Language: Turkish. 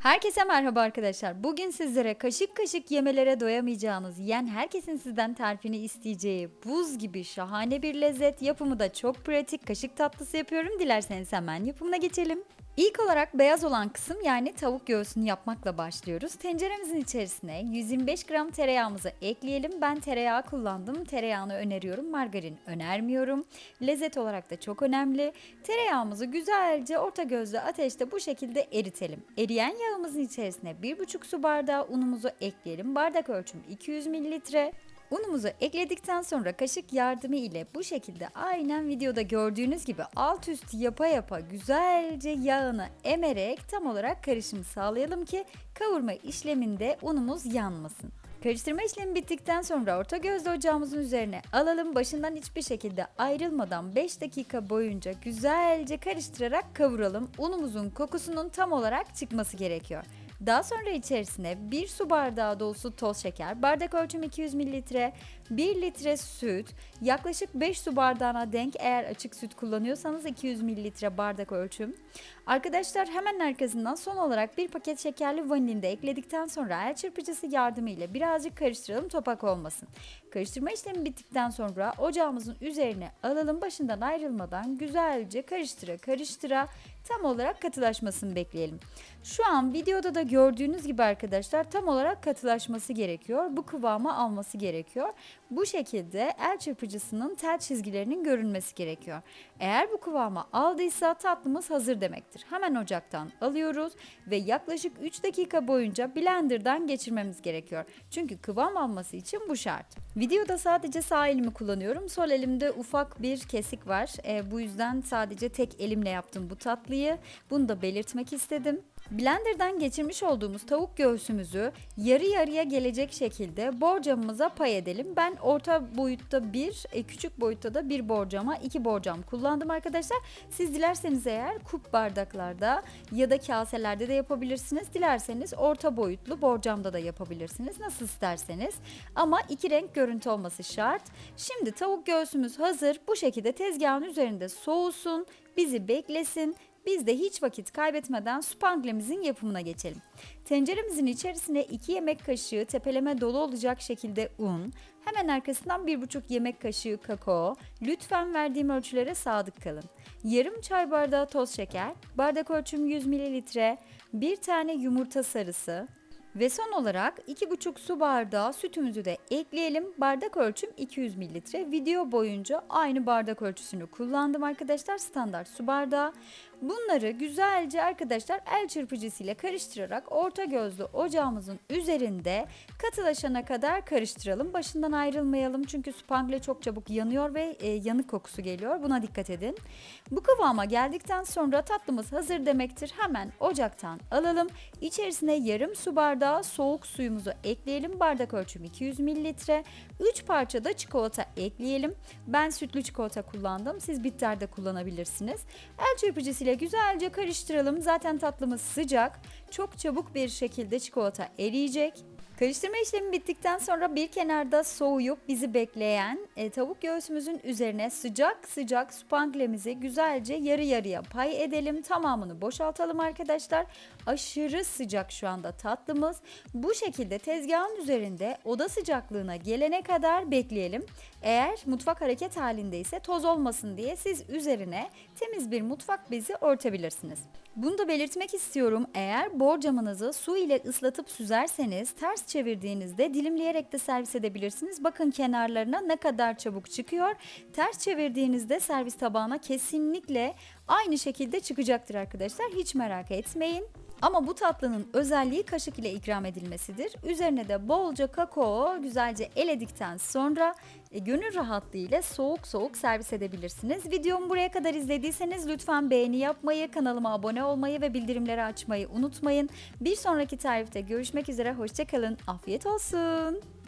Herkese merhaba arkadaşlar. Bugün sizlere kaşık kaşık yemelere doyamayacağınız, yiyen herkesin sizden tarifini isteyeceği buz gibi şahane bir lezzet, yapımı da çok pratik kaşık tatlısı yapıyorum. Dilerseniz hemen yapımına geçelim. İlk olarak beyaz olan kısım yani tavuk göğsünü yapmakla başlıyoruz. Tenceremizin içerisine 125 gram tereyağımızı ekleyelim. Ben tereyağı kullandım. Tereyağını öneriyorum. Margarin önermiyorum. Lezzet olarak da çok önemli. Tereyağımızı güzelce orta gözlü ateşte bu şekilde eritelim. Eriyen yağımızın içerisine 1,5 su bardağı unumuzu ekleyelim. Bardak ölçüm 200 mililitre. Unumuzu ekledikten sonra kaşık yardımı ile bu şekilde aynen videoda gördüğünüz gibi alt üst yapa yapa güzelce yağını emerek tam olarak karışım sağlayalım ki kavurma işleminde unumuz yanmasın. Karıştırma işlemi bittikten sonra orta gözlü ocağımızın üzerine alalım. Başından hiçbir şekilde ayrılmadan 5 dakika boyunca güzelce karıştırarak kavuralım. Unumuzun kokusunun tam olarak çıkması gerekiyor. Daha sonra içerisine 1 su bardağı dolusu toz şeker, bardak ölçüm 200 mililitre, 1 litre süt, yaklaşık 5 su bardağına denk eğer açık süt kullanıyorsanız 200 mililitre bardak ölçüm. Arkadaşlar hemen arkasından son olarak bir paket şekerli vanilini de ekledikten sonra el çırpıcısı yardımıyla birazcık karıştıralım topak olmasın. Karıştırma işlemi bittikten sonra ocağımızın üzerine alalım başından ayrılmadan güzelce karıştıra karıştıra tam olarak katılaşmasını bekleyelim. Şu an videoda da gördüğünüz gibi arkadaşlar tam olarak katılaşması gerekiyor. Bu kıvamı alması gerekiyor. Bu şekilde el çırpıcısının tel çizgilerinin görünmesi gerekiyor. Eğer bu kıvamı aldıysa tatlımız hazır demektir. Hemen ocaktan alıyoruz ve yaklaşık 3 dakika boyunca blenderdan geçirmemiz gerekiyor. Çünkü kıvam alması için bu şart. Videoda sadece sağ elimi kullanıyorum. Sol elimde ufak bir kesik var. E, bu yüzden sadece tek elimle yaptım bu tatlıyı. Bunu da belirtmek istedim. Blender'dan geçirmiş olduğumuz tavuk göğsümüzü yarı yarıya gelecek şekilde borcamımıza pay edelim. Ben orta boyutta bir, e, küçük boyutta da bir borcama iki borcam kullandım arkadaşlar. Siz dilerseniz eğer kup bardaklarda ya da kaselerde de yapabilirsiniz. Dilerseniz orta boyutlu borcamda da yapabilirsiniz. Nasıl isterseniz. Ama iki renk görüntü olması şart. Şimdi tavuk göğsümüz hazır. Bu şekilde tezgahın üzerinde soğusun, bizi beklesin. Biz de hiç vakit kaybetmeden spanglemizin yapımına geçelim. Tenceremizin içerisine 2 yemek kaşığı tepeleme dolu olacak şekilde un, hemen arkasından 1,5 yemek kaşığı kakao, lütfen verdiğim ölçülere sadık kalın. Yarım çay bardağı toz şeker, bardak ölçüm 100 mililitre, bir tane yumurta sarısı, ve son olarak 2,5 su bardağı sütümüzü de ekleyelim. Bardak ölçüm 200 mililitre. Video boyunca aynı bardak ölçüsünü kullandım arkadaşlar. Standart su bardağı. Bunları güzelce arkadaşlar el çırpıcısıyla karıştırarak orta gözlü ocağımızın üzerinde katılaşana kadar karıştıralım. Başından ayrılmayalım çünkü spangle çok çabuk yanıyor ve e, yanık kokusu geliyor. Buna dikkat edin. Bu kıvama geldikten sonra tatlımız hazır demektir. Hemen ocaktan alalım. İçerisine yarım su bardağı soğuk suyumuzu ekleyelim. Bardak ölçüm 200 mililitre. 3 parça da çikolata ekleyelim. Ben sütlü çikolata kullandım. Siz bitter de kullanabilirsiniz. El çırpıcısıyla güzelce karıştıralım. Zaten tatlımız sıcak. Çok çabuk bir şekilde çikolata eriyecek. Karıştırma işlemi bittikten sonra bir kenarda soğuyup bizi bekleyen e, tavuk göğsümüzün üzerine sıcak sıcak spanglemizi güzelce yarı yarıya pay edelim. Tamamını boşaltalım arkadaşlar. Aşırı sıcak şu anda tatlımız. Bu şekilde tezgahın üzerinde oda sıcaklığına gelene kadar bekleyelim. Eğer mutfak hareket halindeyse toz olmasın diye siz üzerine temiz bir mutfak bezi örtebilirsiniz. Bunu da belirtmek istiyorum. Eğer borcamınızı su ile ıslatıp süzerseniz ters çevirdiğinizde dilimleyerek de servis edebilirsiniz. Bakın kenarlarına ne kadar çabuk çıkıyor. Ters çevirdiğinizde servis tabağına kesinlikle aynı şekilde çıkacaktır arkadaşlar. Hiç merak etmeyin. Ama bu tatlının özelliği kaşık ile ikram edilmesidir. Üzerine de bolca kakao güzelce eledikten sonra e, gönül rahatlığıyla soğuk soğuk servis edebilirsiniz. Videomu buraya kadar izlediyseniz lütfen beğeni yapmayı, kanalıma abone olmayı ve bildirimleri açmayı unutmayın. Bir sonraki tarifte görüşmek üzere, hoşçakalın, afiyet olsun.